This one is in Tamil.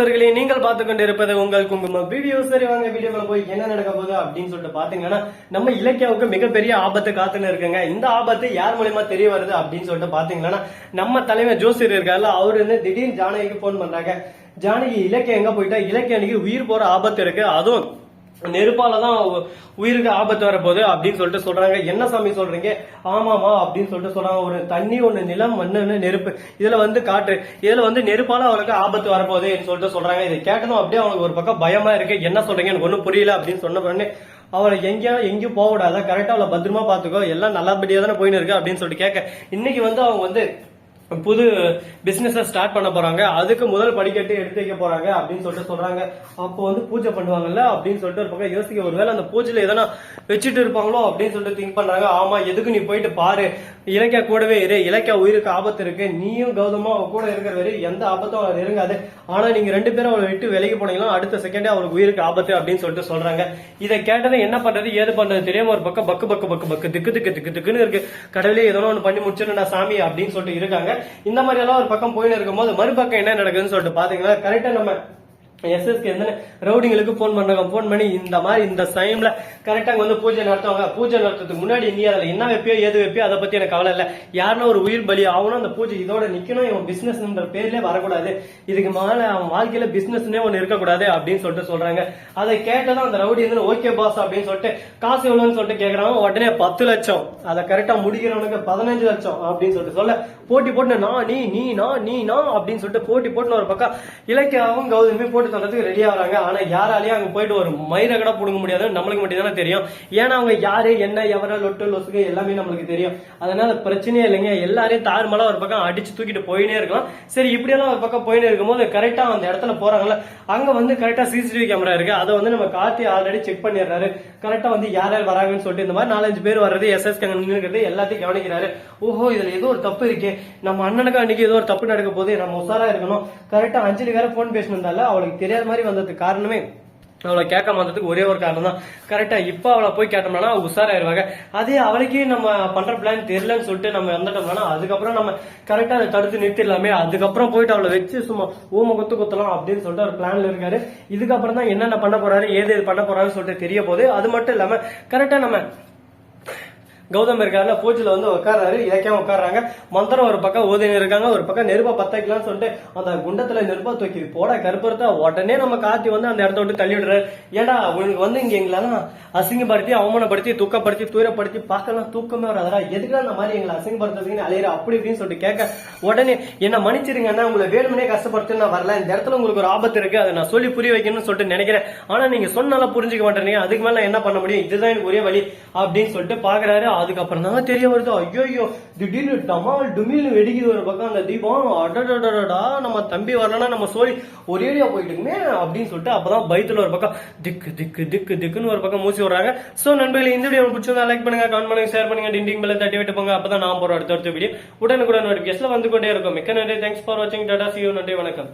நண்பர்களே நீங்கள் பார்த்து கொண்டிருப்பது உங்கள் குங்குமம் வீடியோ சரி வாங்க வீடியோவில் போய் என்ன நடக்க போகுது அப்படின்னு சொல்லிட்டு பாத்தீங்கன்னா நம்ம இலக்கியாவுக்கு மிகப்பெரிய ஆபத்து காத்துன்னு இருக்குங்க. இந்த ஆபத்து யார் மூலியமா தெரிய வருது அப்படின்னு சொல்லிட்டு பாத்தீங்கன்னா நம்ம தலைமை ஜோசியர் இருக்காருல்ல அவரு வந்து திடீர்னு ஜானகிக்கு போன் பண்றாங்க. ஜானகி இலக்கியம் எங்க போயிட்டா? இலக்கிய அன்னைக்கு உயிர் போற ஆபத்து இருக்கு. அதுவும் நெருப்பால தான் உயிருக்கு ஆபத்து வரப்போகுது அப்படின்னு சொல்லிட்டு சொல்றாங்க. என்ன சாமி சொல்றீங்க? ஆமாமா அப்படின்னு சொல்லிட்டு சொல்றாங்க. ஒரு தண்ணி ஒண்ணு நிலம் மண்ணு நெருப்பு. இதுல வந்து காற்று. இதுல வந்து நெருப்பால அவனுக்கு ஆபத்து வரப்போகுதுன்னு சொல்லிட்டு சொல்றாங்க. இதை கேட்டதும் அப்படியே அவனுக்கு ஒரு பக்கம் பயமா இருக்கு. என்ன சொல்றீங்க எனக்கு ஒண்ணும் புரியல அப்படின்னு சொன்ன உடனே அவளை எங்கேயும் எங்கேயும் போக விடாத கரெக்டா அவளை பத்திரமா பாத்துக்கோ எல்லாம் நல்லபடியா தானே போயின்னு இருக்கு அப்படின்னு சொல்லிட்டு கேட்க. இன்னைக்கு வந்து அவங்க வந்து புது பிசினஸை ஸ்டார்ட் பண்ண போறாங்க. அதுக்கு முதல் படிக்கட்டு எடுத்து வைக்க போறாங்க அப்படின்னு சொல்லிட்டு சொல்றாங்க. அப்போ வந்து பூஜை பண்ணுவாங்கல்ல அப்படின்னு சொல்லிட்டு ஒரு பக்கம் யோசிக்க ஒருவேளை அந்த பூஜையில எதனா வச்சுட்டு இருப்பாங்களோ அப்படின்னு சொல்லிட்டு திங்க் பண்றாங்க. ஆமா எதுக்கு நீ போயிட்டு பாரு. இலக்கியா கூடவே இரு. இலக்கியா உயிருக்கு ஆபத்து இருக்கு. நீயும் கௌதமா அவ கூட இருக்கிற வரை எந்த ஆபத்தும் அவர் இருங்காது ஆனா நீங்க ரெண்டு பேரும் அவளை விட்டு விலகி போனீங்கன்னா அடுத்த செகண்டே அவளுக்கு உயிருக்கு ஆபத்து அப்படின்னு சொல்லிட்டு சொல்றாங்க. இதை கேட்டதை என்ன பண்றது? ஏது பண்றது? தெரியாம ஒரு பக்கம் பக்கு பக்கு பக்கு பக்கு திக்கு திக்கு திக்கு திக்குன்னு இருக்கு. கடவுளே ஏதோ ஒன்று பண்ணி முடிச்சிருந்தா சாமி அப்படின்னு சொல்லிட்டு இருக்காங்க. இந்த மாதிரி எல்லாம் ஒரு பக்கம் போயின்னு இருக்கும்போது மறுபக்கம் என்ன நடக்குதுன்னு சொல்லிட்டு பாத்தீங்கன்னா கரெக்டா நம்ம எஸ்எஸ்கே எந்த ரவுடிங்களுக்கு ஃபோன் பண்றாங்க ஃபோன் பண்ணி இந்த மாதிரி இந்த டைம்ல கரெக்டா அங்க வந்து பூஜை நடத்துவாங்க. பூஜை நடத்துறதுக்கு முன்னாடி நீ அதுல என்ன வைப்பியோ ஏது வைப்பியோ அதை பத்தி எனக்கு கவலை இல்லை. யாருன்னா ஒரு உயிர் பலி ஆகணும் அந்த பூஜை இதோட நிக்கணும். இவன் பிசினஸ்ன்ற பேர்லேயே வரக்கூடாது. இதுக்கு மேல அவன் வாழ்க்கையில பிசினஸ்னே ஒன்று இருக்கக்கூடாது அப்படின்னு சொல்லிட்டு சொல்றாங்க. அதை கேட்டதான் அந்த ரவுடி வந்து ஓகே பாஸ் அப்படின்னு சொல்லிட்டு காசு எவ்வளவுன்னு சொல்லிட்டு கேக்குறாங்க உடனே பத்து லட்சம். அதை கரெக்டா முடிக்கிறவனுக்கு பதினஞ்சு லட்சம் அப்படின்னு சொல்லிட்டு சொல்ல. போட்டி போட்டு நான் நீ நீ நான் நீ நான் அப்படின்னு சொல்லிட்டு போட்டி போட்டு ஒரு பக்கம் இலக்கியாவும் கௌதமே போட்டு தரத்துக்கு ரெடி ஆகுறாங்க. ஆனா யாராலையும் அங்க போயிட்டு ஒரு மயிரை கூட புடுங்க முடியாது. நம்மளுக்கு மட்டும் தானே தெரியும். ஏன்னா அவங்க யாரு என்ன எவர லொட்டு லொசுக்கு எல்லாமே நம்மளுக்கு தெரியும். அதனால பிரச்சனையே இல்லைங்க. எல்லாரையும் தாறுமாலா ஒரு பக்கம் அடிச்சு தூக்கிட்டு போயினே இருக்கலாம். சரி இப்படியெல்லாம் ஒரு பக்கம் போயினே இருக்கும்போது கரெக்டா அந்த இடத்துல போறாங்கல்ல. அங்க வந்து கரெக்டா சிசிடிவி கேமரா இருக்கு. அதை வந்து நம்ம கார்த்தி ஆல்ரெடி செக் பண்ணிடுறாரு. கரெக்டா வந்து யார் யார் வராங்கன்னு சொல்லிட்டு இந்த மாதிரி நாலஞ்சு பேர் வர்றது எஸ்எஸ் நின்னுக்கிறது எல்லாத்தையும் கவனிக்கிறாரு. ஓஹோ இதுல ஏதோ ஒரு தப்பு இருக்கே. நம்ம அண்ணனுக்கு அன்னைக்கு ஏதோ ஒரு தப்பு நடக்க போது நம்ம உசாரா இருக்கணும். கரெக்டா அஞ்சலி வேற போன் பேசினதால அவளுக்கு தெரியாத மாதிரி வந்ததுக்கு காரணமே அவளை கேட்க வந்ததுக்கு ஒரே ஒரு காரணம் தான். கரெக்டா இப்ப அவளை போய் கேட்டோம்னா உஷாராயிருவாங்க. அதே அவளுக்கே நம்ம பண்ற பிளான் தெரியலன்னு சொல்லிட்டு நம்ம வந்துட்டோம்னா அதுக்கப்புறம் நம்ம கரெக்டா அதை தடுத்து நிறுத்திடலாமே. அதுக்கப்புறம் போயிட்டு அவளை வச்சு சும்மா ஊம குத்து குத்தலாம் அப்படின்னு சொல்லிட்டு ஒரு பிளான்ல இருக்காரு. இதுக்கப்புறம் தான் என்னென்ன பண்ண போறாரு ஏது எது பண்ண போறாருன்னு சொல்லிட்டு தெரிய போகுது. அது மட்டும் இல்லாம கரெக்டா நம்ம கௌதம் இருக்காருல பூஜையில வந்து உட்காராரு இலக்கியம் உட்கார்றாங்க மந்திரம் ஒரு பக்கம் ஓதினு இருக்காங்க ஒரு பக்கம் நெருப்பா பத்தாக்கலாம்னு சொல்லிட்டு அந்த குண்டத்துல நெருப்பா தூக்கி போட கருப்பருத்தா உடனே நம்ம காத்தி வந்து அந்த இடத்த விட்டு தள்ளி விடுறாரு ஏடா உனக்கு வந்து இங்க எங்களெல்லாம் அசிங்கப்படுத்தி அவமானப்படுத்தி துக்கப்படுத்தி தூரப்படுத்தி பார்க்கலாம் தூக்கமே வராதா எதுக்கு அந்த மாதிரி எங்களை அசிங்கப்படுத்துறதுன்னு அலையிற? அப்படி இப்படின்னு சொல்லிட்டு கேட்க உடனே என்ன மன்னிச்சிருங்கன்னா உங்களை வேணுமனே கஷ்டப்படுத்து நான் வரல. இந்த இடத்துல உங்களுக்கு ஒரு ஆபத்து இருக்கு. அதை நான் சொல்லி புரிய வைக்கணும்னு சொல்லிட்டு நினைக்கிறேன். ஆனா நீங்க சொன்னாலும் புரிஞ்சுக்க மாட்டேறீங்க. அதுக்கு மேல நான் என்ன பண்ண முடியும்? இதுதான் எனக்கு ஒரே வழி அப்படின்னு சொல்லிட்டு பாக்குறாரு. அதுக்கப்புறம் தான் தெரிய வருது. ஐயோ திடீர்னு டமால் டுமில்னு வெடிக்குது ஒரு பக்கம் அந்த தீபம். அடடடடா நம்ம தம்பி வரலன்னா நம்ம சோழி ஏரியா போயிட்டுமே அப்படின்னு சொல்லிட்டு அப்பதான் பயத்துல ஒரு பக்கம் திக்கு திக்கு திக்கு திக்குன்னு ஒரு பக்கம் மூசி வர்றாங்க சோ நண்பர்களே இந்த வீடியோ பிடிச்சிருந்தா லைக் பண்ணுங்க கமெண்ட் பண்ணுங்க ஷேர் பண்ணுங்க டிண்டிங் பெல்ல தட்டி விட்டு போங்க. அப்பதான் நான் போற அடுத்த அடுத்த வீடியோ உடனுக்குடன் நோட்டிபிகேஷன்ல வந்து கொண்டே இருக்கும். மிக்க நன்றி. தேங்க்ஸ் ஃபார் வாட்சிங் டாடா சி நன்றி வணக்கம்.